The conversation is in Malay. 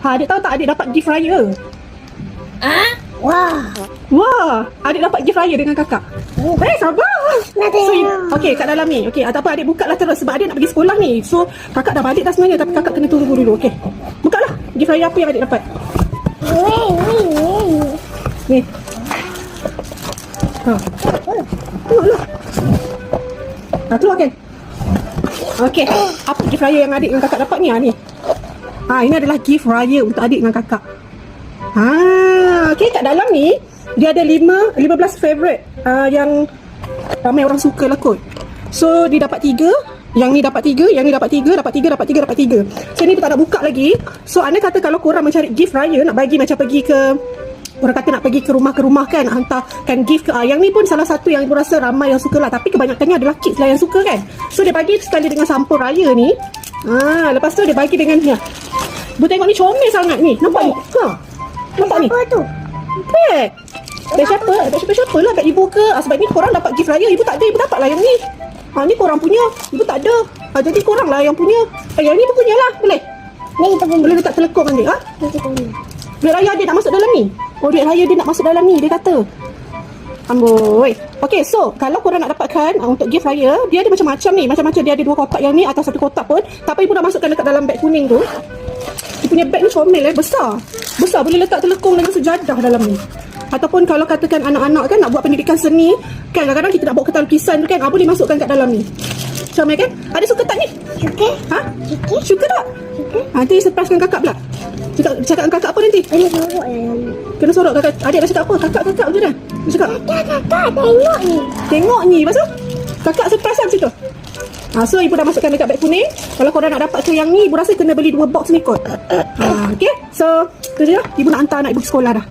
Ha, adik tahu tak adik dapat gift raya? Ah? Wah. Wah, adik dapat gift raya dengan kakak. Oh. Eh, sabar. Nak So, tengok. okay, kat dalam ni. Okay, tak apa adik buka lah terus sebab adik nak pergi sekolah ni. So, kakak dah balik dah sebenarnya tapi kakak kena tunggu dulu. Okay. Buka lah. Gift raya apa yang adik dapat? Weh, weh, weh. Ni. Ha. Tengoklah. Ha, keluar kan? Okay. Apa gift raya yang adik dengan kakak dapat ni? Ha, ni. Ha, ini adalah gift raya untuk adik dengan kakak. Ha, okay kat dalam ni dia ada 5 15 favorite uh, yang ramai orang suka lah kot. So dia dapat 3, yang ni dapat 3, yang ni dapat 3, dapat 3, dapat 3, dapat 3. So ni tu tak nak buka lagi. So anda kata kalau korang mencari gift raya nak bagi macam pergi ke Orang kata nak pergi ke rumah ke rumah kan hantarkan gift ke ah, Yang ni pun salah satu yang ibu rasa ramai yang suka lah Tapi kebanyakannya adalah kids lah yang suka kan So dia bagi sekali dengan sampul raya ni ah, Lepas tu dia bagi dengan ni Ibu tengok ni comel sangat ni. Nampak ni? Ha? Nampak ni? Apa tu? Beg Beg siapa? Beg siapa-siapa lah? Kat ibu ke? Ah, Sebab ni korang dapat gift raya. Ibu tak ada, ibu dapat lah yang ni. Ha, Ni korang punya. Ibu tak ada. Ha, Jadi korang lah yang punya. Eh, Yang ni pun punya lah. Boleh? Ni kita punya. Boleh letak telekong nanti. Ha? Ni kita punya. Duit raya dia nak masuk dalam ni? Oh duit raya dia nak masuk dalam ni Dia kata. Amboi. Okay so Kalau korang nak dapatkan uh, Untuk gift raya Dia ada macam-macam ni. Macam-macam dia ada dua kotak yang ni Atau satu kotak pun. Tapi ibu nak masukkan dekat dalam beg kuning tu. Dia punya beg ni comel eh Besar Besar boleh letak telekong dengan sejadah dalam ni Ataupun kalau katakan anak-anak kan Nak buat pendidikan seni Kan kadang-kadang kita nak bawa kertas lukisan tu kan ah, Boleh masukkan kat dalam ni Comel kan Ada suka tak ni? Suka? Ha? Suka? Suka tak? Suka? Nanti surprise dengan kakak pula Cakap, cakap dengan kakak apa nanti? Ini sorok ni. Kena sorok kakak Adik dah cakap apa? Kakak kakak macam mana? Dia cakap Kakak, kakak, tengok ni. Tengok ni Lepas tu Kakak surprise lah macam tu ha, So ibu dah masukkan dekat beg kuning. Kalau korang nak dapat ke yang ni Ibu rasa kena beli dua box ni kot. Ha, Okay So Tu je lah. Ibu nak hantar anak ibu ke sekolah dah